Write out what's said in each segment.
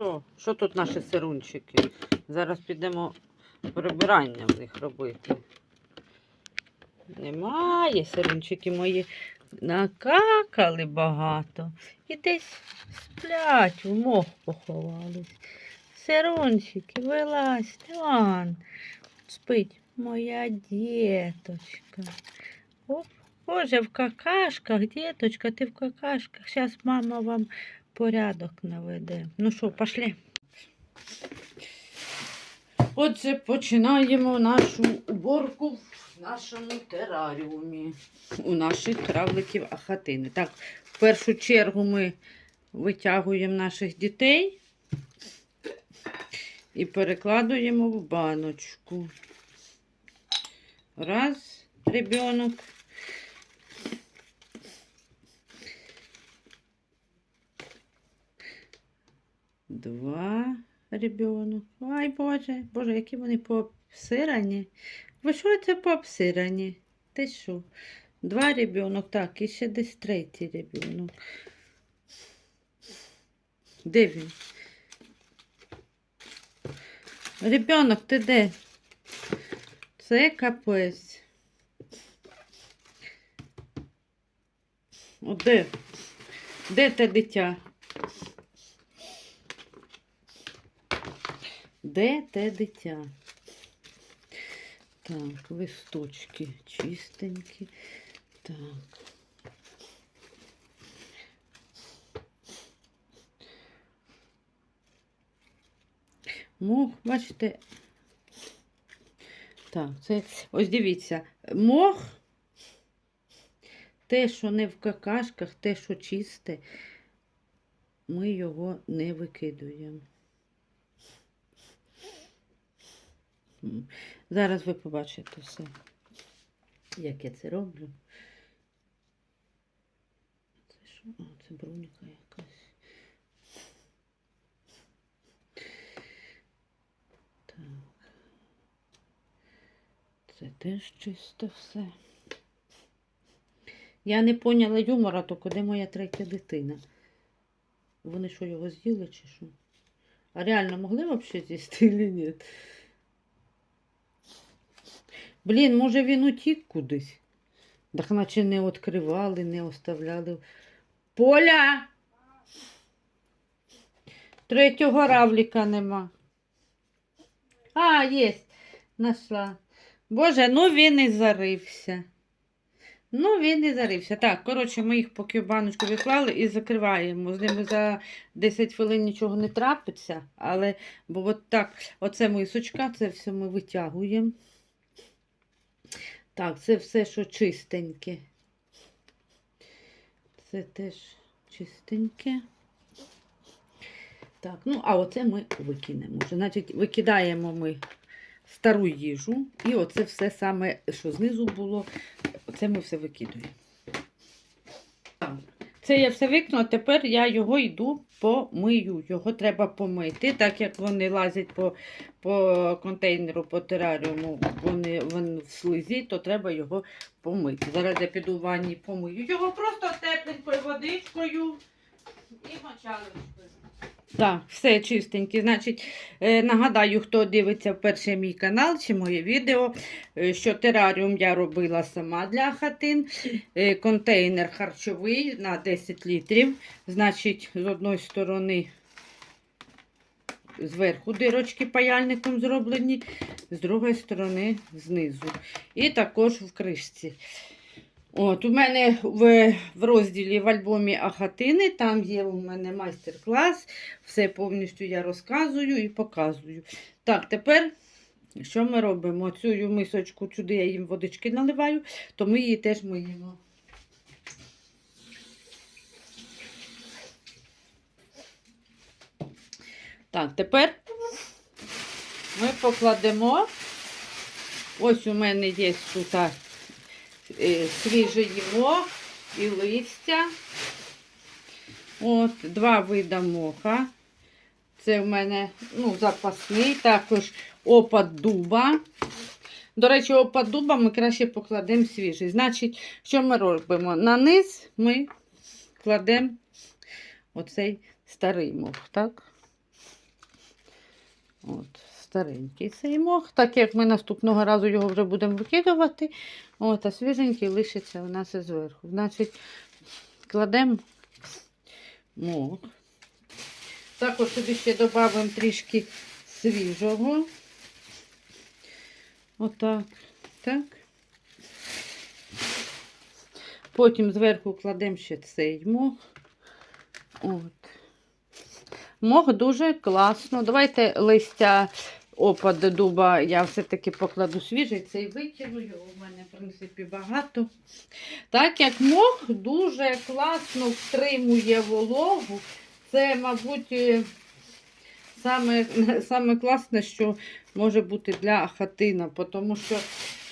Що? Що тут наші сирунчики? Зараз підемо прибирання в них робити. Немає сирунчики мої. Накакали багато. І десь сплять, в мох поховались. Сирунчики, вилазь, Іван. Спить моя діточка. Оп. Боже, в какашках, діточка, ти в какашках. Зараз мама вам порядок наведе. Ну що, пошли. Отже, починаємо нашу уборку в нашому тераріумі. У наших кравликів ахатини. Так, в першу чергу ми витягуємо наших дітей і перекладуємо в баночку. Раз, ребенок. Два ребенок. Ай, Боже, Боже, які вони пообсирані. Ви що це пообсирані? Ти що? Два ребенок, так, і ще десь третій ребенок. Де він? Ребенок, ти де? Це капець. О, де? Де те дитя? Де те дитя? Так, листочки чистенькі. Так. Мох, бачите. Так, це ось дивіться, мох, те, що не в какашках, те, що чисте, ми його не викидуємо. Зараз ви побачите все, як я це роблю. Це що? А, це бруніка якась. Так. Це теж чисто все. Я не поняла юмора, то куди моя третя дитина? Вони що, його з'їли чи що? А реально могли взагалі з'їсти чи ні? Блін, може він утік кудись. Так наче не відкривали, не оставляли. Поля! Третього равліка нема. А, є. Нашла. Боже, ну він і зарився. Ну, він і зарився. Так, коротше, ми їх поки в баночку відклали і закриваємо. З ними за 10 хвилин нічого не трапиться, але бо от так, оце мисочка, це все ми витягуємо. Так, це все, що чистеньке. Це теж чистеньке. Так, ну, а оце ми викинемо. Значить, викидаємо ми стару їжу. І оце все саме, що знизу було, оце ми все викидуємо. Це я все викинула, тепер я його йду помию. Його треба помити, так як вони лазять по, по контейнеру, по тераріуму, вони, вони в слизі, то треба його помити. Зараз я піду в ванні помию. Його просто тепленькою водичкою і мочалочкою. Так, все чистеньке. Значить, е, нагадаю, хто дивиться вперше мій канал чи моє відео, е, що тераріум я робила сама для хатин. Е, контейнер харчовий на 10 літрів. Значить, з одної сторони зверху дирочки паяльником зроблені, з другої сторони знизу. І також в кришці. От, у мене в, в розділі в альбомі Ахатини, там є у мене майстер-клас, все повністю я розказую і показую. Так, тепер що ми робимо? Цю мисочку, сюди я їм водички наливаю, то ми її теж миємо. Так, тепер ми покладемо. Ось у мене є тут е, свіжий мох і листя. От, два вида моха. Це в мене ну, запасний, також опад дуба. До речі, опад дуба ми краще покладемо свіжий. Значить, що ми робимо? На низ ми кладемо оцей старий мох, так? От, старенький цей мох, так як ми наступного разу його вже будемо викидувати, от, а свіженький лишиться у нас і зверху. Значить, кладемо мох. Також собі ще додамо трішки свіжого. Отак. Так. Потім зверху кладемо ще цей мох. От. Мох дуже класно. Давайте листя опад дуба я все-таки покладу свіжий, цей викину, його в мене, в принципі, багато. Так як мох дуже класно втримує вологу, це, мабуть, е, саме, саме класне, що може бути для хатина, тому що,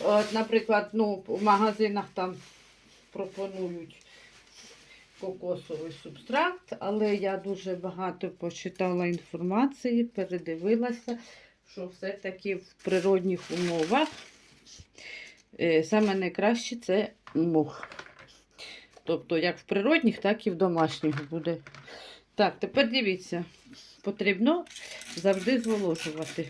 от, наприклад, ну, в магазинах там пропонують кокосовий субстракт, але я дуже багато почитала інформації, передивилася, що все-таки в природних умовах е, саме найкраще це мох. Тобто, як в природних, так і в домашніх буде. Так, тепер дивіться, потрібно завжди зволожувати.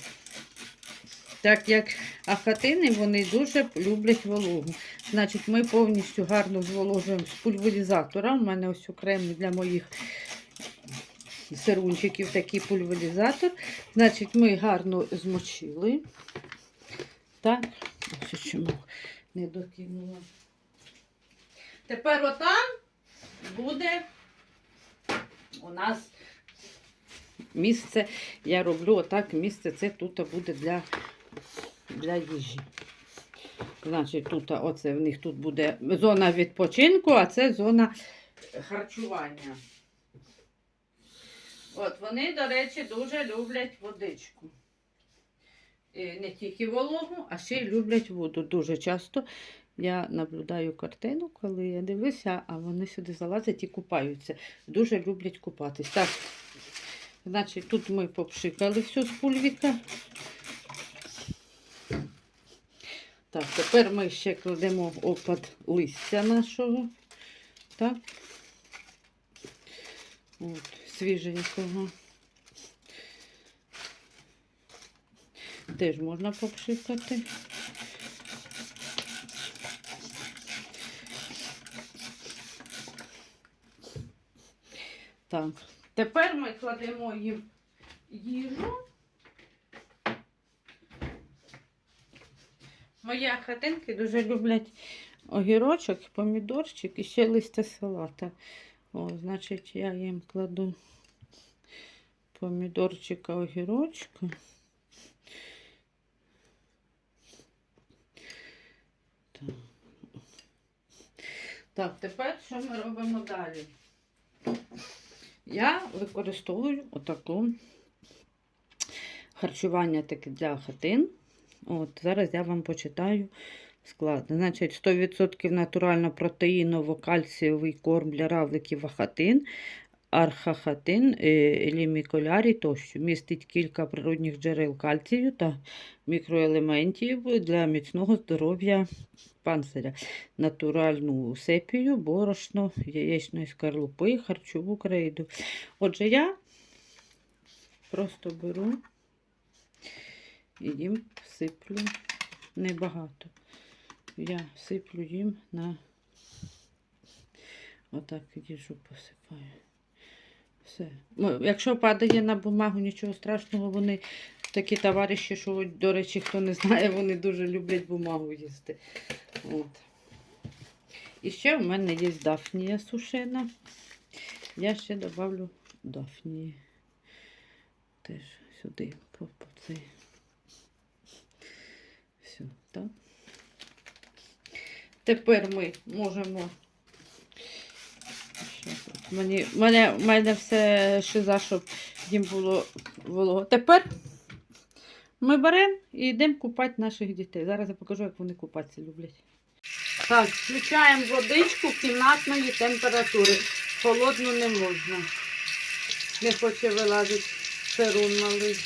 Так як ахатини, вони дуже люблять вологу. Значить, ми повністю гарно зволожуємо з пульверизатора. У мене ось окремий для моїх сирунчиків такий пульверизатор. Значить, ми гарно змочили. Так, ось чому не докинула. Тепер отам буде у нас місце. Я роблю отак місце. Це тут буде для, для їжі. Значить, тут оце в них тут буде зона відпочинку, а це зона харчування. От вони, до речі, дуже люблять водичку. І не тільки вологу, а ще й люблять воду. Дуже часто я наблюдаю картину, коли я дивлюся, а вони сюди залазять і купаються. Дуже люблять купатись. Так, значить, тут ми попшикали все з пульвіка. Так, тепер ми ще кладемо опад листя нашого. Так. От, свіженького. Теж можна попшикати. Так, тепер ми кладемо їм їжу. Мої хатинки дуже люблять огірочок, помідорчик і ще листя салата. О, значить, я їм кладу помідорчика, огірочка. Так. тепер що ми робимо далі? Я використовую отаку харчування таке для хатин. От, Зараз я вам почитаю склад. Значить, 100% натурально протеїново-кальцієвий корм для равликів ахатин, архахатин, е, ліміколярій тощо. Містить кілька природних джерел кальцію та мікроелементів для міцного здоров'я панциря. Натуральну сепію, борошно, яєчної скорлупи, харчову крейду. Отже, я просто беру і їм сиплю небагато. Я сиплю їм на отак їжу посипаю. Все. Ну, Якщо падає на бумагу, нічого страшного, вони такі товариші, що, до речі, хто не знає, вони дуже люблять бумагу їсти. От. І ще в мене є дафнія сушена. Я ще додавлю дафнії. Теж сюди по цей. Все, так. Тепер ми можемо. Мені, мене, мене все шиза, щоб їм було волого. Тепер ми беремо і йдемо купати наших дітей. Зараз я покажу, як вони купатися люблять. Так, включаємо водичку кімнатної температури. Холодну не можна. Не хоче вилазити перун малий.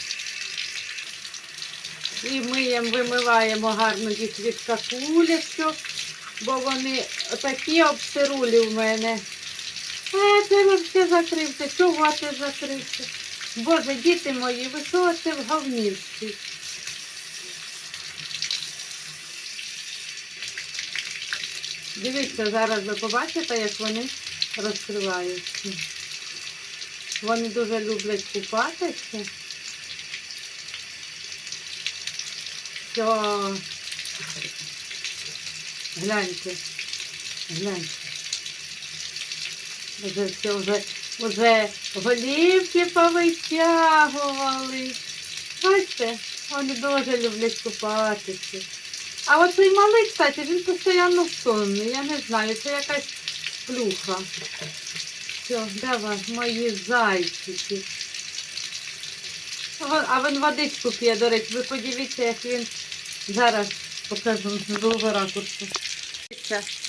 І миємо, вимиваємо гарно їх від какулячок, бо вони такі обсирулі в мене. А ти взагалі закрився. Чого ти закрився? Боже, діти мої, ви що в говнівці? Дивіться, зараз ви побачите, як вони розкриваються. Вони дуже люблять купатися. Все. Гляньте. Гляньте. Вже все, вже, вже голівки повитягували. Бачите, вони дуже люблять купатися. А оцей малий, кстати, він постійно сонний. Я не знаю, це якась плюха. Все, давай, мої зайчики. А він водичку п'є, до речі, ви подивіться, як він зараз покажу з другого ракурсу.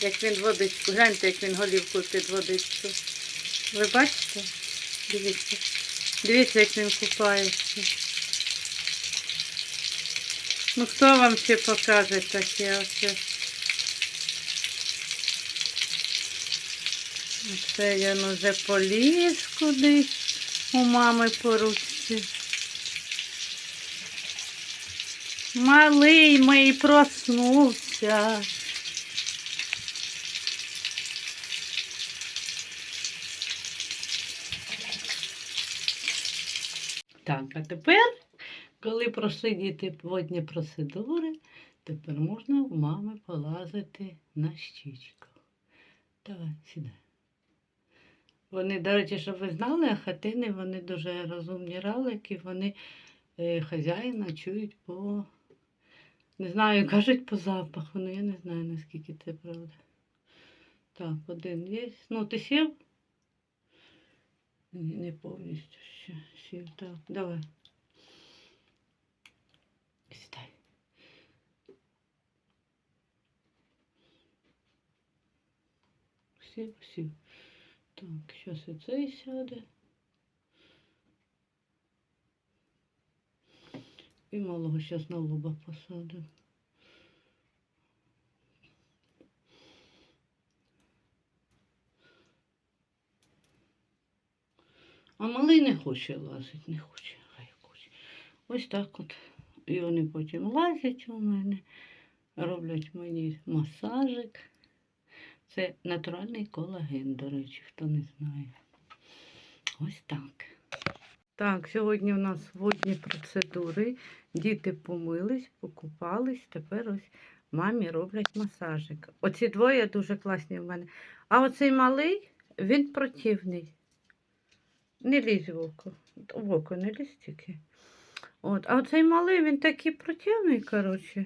Як він водичку. Гляньте, як він голівку під водичку. Ви бачите? Дивіться. Дивіться, як він купається. Ну хто вам ще покаже таке оце? Оце він уже поліз кудись у мами по ручці. Малий мій проснувся. Так, а тепер, коли пройшли діти водні процедури, тепер можна у мами полазити на щічку. Давай, сідай. Вони, до речі, щоб ви знали, хатини, вони дуже розумні ралики, вони е, хазяїна чують по, не знаю, кажуть по запаху, ну я не знаю, наскільки це правда. Так, один є. Ну, ти сів? Ні, не повністю ще сів. Так, давай. Сідай. Сів, сів. Так, зараз і цей сяде. І малого зараз на лоба посадимо. А малий не хоче лазити, не хоче, хай хоче. Ось так от. І вони потім лазять у мене, роблять мені масажик. Це натуральний колаген, до речі, хто не знає. Ось так. Так, сьогодні у нас водні процедури. Діти помились, покупались, тепер ось мамі роблять масажик. Оці двоє дуже класні в мене. А оцей малий, він противний. Не лізь в око. В око не лізь тільки. От. А оцей малий, він такий противний, коротше.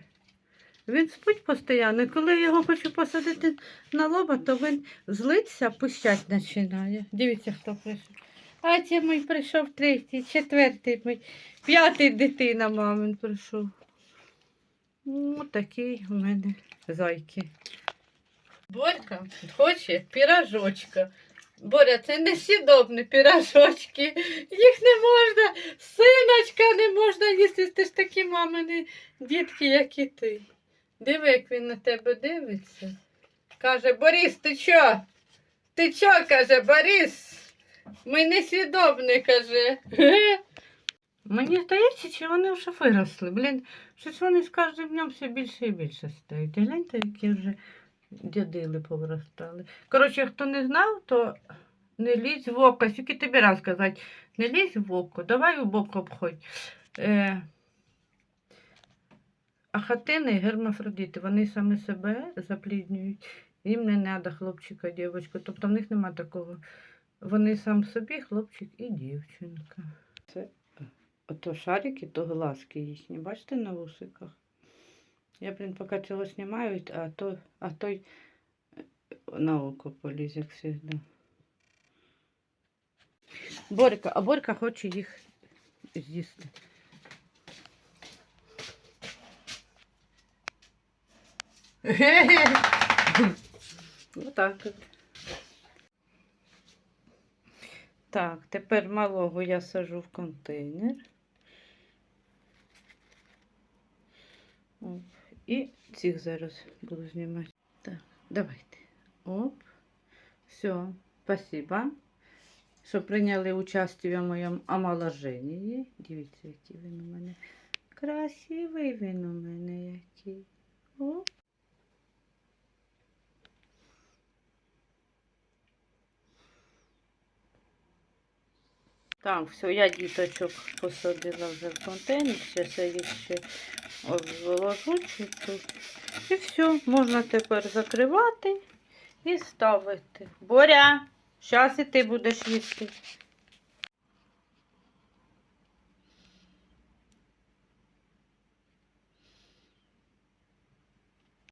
Він спить постійно. Коли я його хочу посадити на лоба, то він злиться, пищать починає. Дивіться, хто прийшов. А це мій прийшов третій, четвертий мій, п'ятий дитина мамин прийшов. Ну, такий у мене зайки. Борька хоче пірожочка. Боря, це не сідобні пірожочки. Їх не можна, синочка не можна їсти. Ти ж такі мамини дітки, як і ти. Диви, як він на тебе дивиться. Каже, Борис, ти чо? Ти чо, каже, Борис? Ми не каже. Мені здається, чи вони вже виросли. Блін, щось вони з кожним днем все більше і більше стають. Гляньте, які вже дядили повиростали. Коротше, хто не знав, то не лізь в око. Скільки тобі раз казати, не лізь в око, давай в бок обходь. Е, а хатини гермафродити, вони саме себе запліднюють. Їм не треба хлопчика, дівчинка. Тобто в них нема такого. Вони сам собі, хлопчик і дівчинка. Це е, ото шарики, то глазки їхні. Бачите на вусиках? Я, блін, поки цього знімаю, а, то, а той е, на око поліз, як завжди. Борька, а Борька хоче їх з'їсти. Отак от. Так, тепер малого я сажу в контейнер. Оп. І цих зараз буду знімати. Так, давайте. Оп. Все, спасибо. що прийняли участь в моєму омоложенні. Дивіться, який він у мене. Красивий він у мене який. О. Так, все, я діточок посадила вже в контейнер, зараз я їх ще вложу чуть-чуть. І все, можна тепер закривати і ставити. Боря, зараз і ти будеш їсти.